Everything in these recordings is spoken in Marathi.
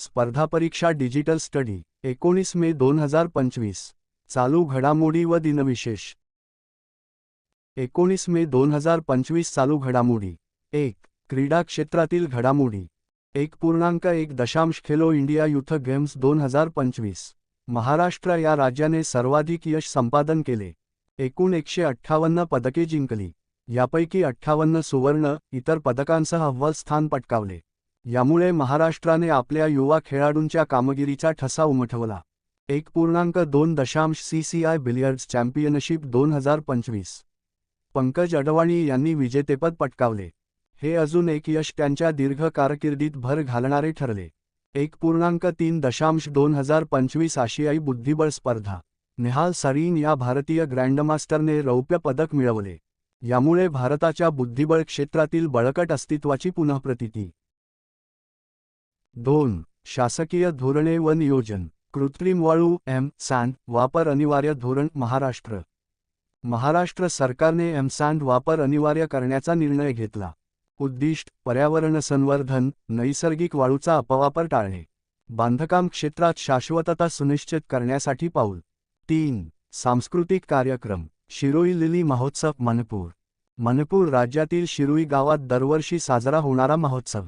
स्पर्धा परीक्षा डिजिटल स्टडी एकोणीस मे दोन हजार पंचवीस. चालू घडामोडी व दिनविशेष. एकोणीस मे दोन हजार पंचवीस चालू घडामोडी. एक क्रीडा क्षेत्रातील घडामोडी. एक पूर्णांक एक दशांश खेलो इंडिया युथ गेम्स दोन हजार पंचवीस. महाराष्ट्र या राज्याने सर्वाधिक यश संपादन केले. एकूण एकशे अठ्ठावन्न पदके जिंकली. यापैकी अठ्ठावन्न सुवर्ण इतर पदकांसह अव्वल स्थान पटकावले. यामुळे महाराष्ट्राने आपल्या युवा खेळाडूंच्या कामगिरीचा ठसा उमटवला एक पूर्णांक दोन दशांश C C I billiards championship दोन हजार पंचवीस. पंकज अडवाणी यांनी विजेतेपद पटकावले. हे अजून एक यश त्यांच्या दीर्घ कारकिर्दीत भर घालणारे ठरले. एक पूर्णांक तीन दशांश दोन हजार पंचवीस आशियाई बुद्धिबळ स्पर्धा. नेहाल सरीन या भारतीय ग्रँडमास्टरने रौप्य पदक मिळवले. यामुळे भारताच्या बुद्धिबळ क्षेत्रातील बळकट अस्तित्वाची पुनःप्रतिती. दोन. शासकीय धोरणे व नियोजन. कृत्रिम वाळू एम. सँड वापर अनिवार्य धोरण महाराष्ट्र. महाराष्ट्र सरकारने एम. सँड वापर अनिवार्य करण्याचा निर्णय घेतला. उद्दिष्ट पर्यावरण संवर्धन नैसर्गिक वाळूचा अपवापर टाळणे. बांधकाम क्षेत्रात शाश्वतता सुनिश्चित करण्यासाठी पाऊल. तीन. सांस्कृतिक कार्यक्रम. शिरोई लिली महोत्सव मनपूर. मनपूर राज्यातील शिरोई गावात दरवर्षी साजरा होणारा महोत्सव.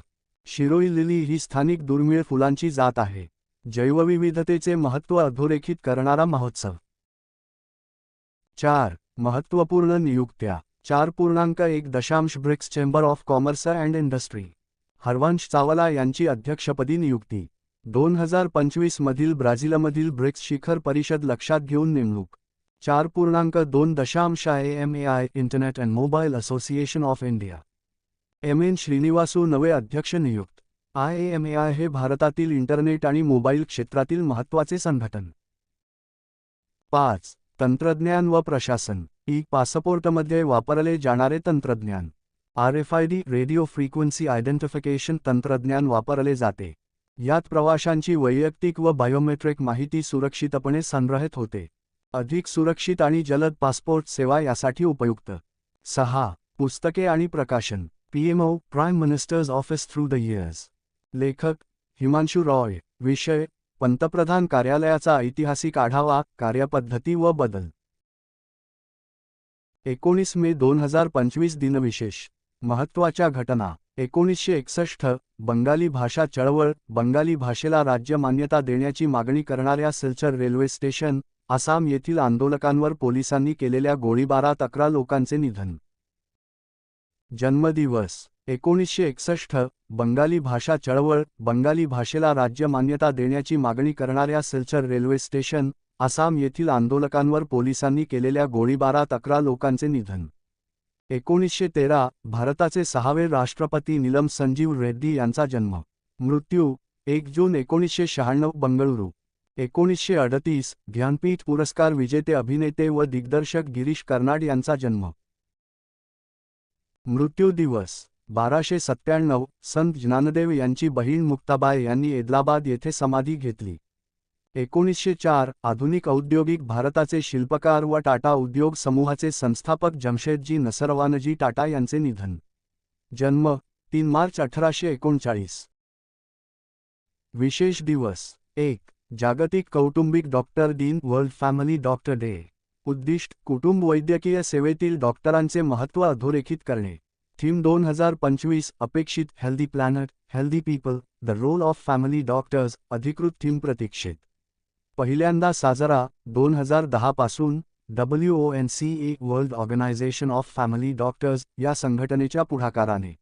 शिरोई लिली ही स्थानिक दुर्मिळ फुलांची जात आहे. जैवविविधतेचे महत्त्व अधोरेखित करणारा महोत्सव. चार. महत्त्वपूर्ण नियुक्त्या. चार पूर्णांक एक दशांश BRICS chamber of commerce and industry. Harvansh Chawla यांची अध्यक्षपदी नियुक्ती. दोन हजार पंचवीस मधील ब्राझीलमधील ब्रिक्स शिखर परिषद लक्षात घेऊन नेमणूक. चार पूर्णांक दोन दशांश I M A I internet and mobile association of India. M N Srinivasu नवे अध्यक्ष नियुक्त. आय एम ए आय हे भारतातील इंटरनेट आणि मोबाईल क्षेत्रातील महत्त्वाचे संघटन. पाच तंत्रज्ञान व प्रशासन. ई पासपोर्टमध्ये वापरले जाणारे तंत्रज्ञान. R F I D radio frequency identification तंत्रज्ञान वापरले जाते. यात प्रवाशांची वैयक्तिक व बायोमेट्रिक माहिती सुरक्षितपणे संग्रहित होते. अधिक सुरक्षित आणि जलद पासपोर्ट सेवा यासाठी उपयुक्त. सहा पुस्तके आणि प्रकाशन. PMO prime minister's office through the years लेखक हिमांशू रॉय विषय पंतप्रधान कार्यालयाचा ऐतिहासिक आढावा कार्यपद्धती व बदल एकोणीस मे दोन हजार पंचवीस दिनविशेष. महत्त्वाच्या घटना. एकोणीसशे एकसष्ट बंगाली भाषा चळवळ बंगाली भाषेला राज्य मान्यता देण्याची मागणी करणाऱ्या सिलचर रेल्वे स्टेशन आसाम येथील आंदोलकांवर पोलिसांनी केलेल्या गोळीबारात अकरा लोकांचे निधन. जन्मदिवस एकोणीसशे एकसष्ट बंगाली भाषा चळवळ बंगाली भाषेला राज्य मान्यता देण्याची मागणी करणाऱ्या सिलचर रेल्वे स्टेशन आसाम येथील आंदोलकांवर पोलिसांनी केलेल्या गोळीबारात अकरा लोकांचे निधन. एकोणीसशे तेरा भारताचे सहावे राष्ट्रपती नीलम संजीव रेड्डी यांचा जन्म. मृत्यू एक जून एकोणीसशे शहाण्णव बंगळुरू. एकोणीसशे अडतीस ज्ञानपीठ पुरस्कार विजेते अभिनेते व दिग्दर्शक गिरीश कर्नाड यांचा जन्म. मृत्यू दिवस बाराशे सत्त्याण्णव संत ज्ञानदेव यांची बहीण मुक्ताबाय यांनी एदलाबाद येथे समाधी घेतली. एकोणीसशे चार आधुनिक औद्योगिक भारताचे शिल्पकार व टाटा उद्योग समूहाचे संस्थापक जमशेदजी नसरवानजी टाटा यांचे निधन. जन्म तीन मार्च अठराशे एकोणचाळीस. विशेष दिवस एक जागतिक कौटुंबिक डॉक्टर दिन वर्ल्ड फॅमिली डॉक्टर डे. उद्दिष्ट कुटुंब वैद्यकीय सेवेतील डॉक्टरांचे महत्त्व अधोरेखित करणे. थीम दोन हजार पंचवीस अपेक्षित healthy planet healthy people the role of family doctors अधिकृत थीम प्रतीक्षेत. पहिल्यांदा साजरा दोन हजार दहा पासून W O N C A world organisation of family doctors या संघटनेच्या पुढाकाराने.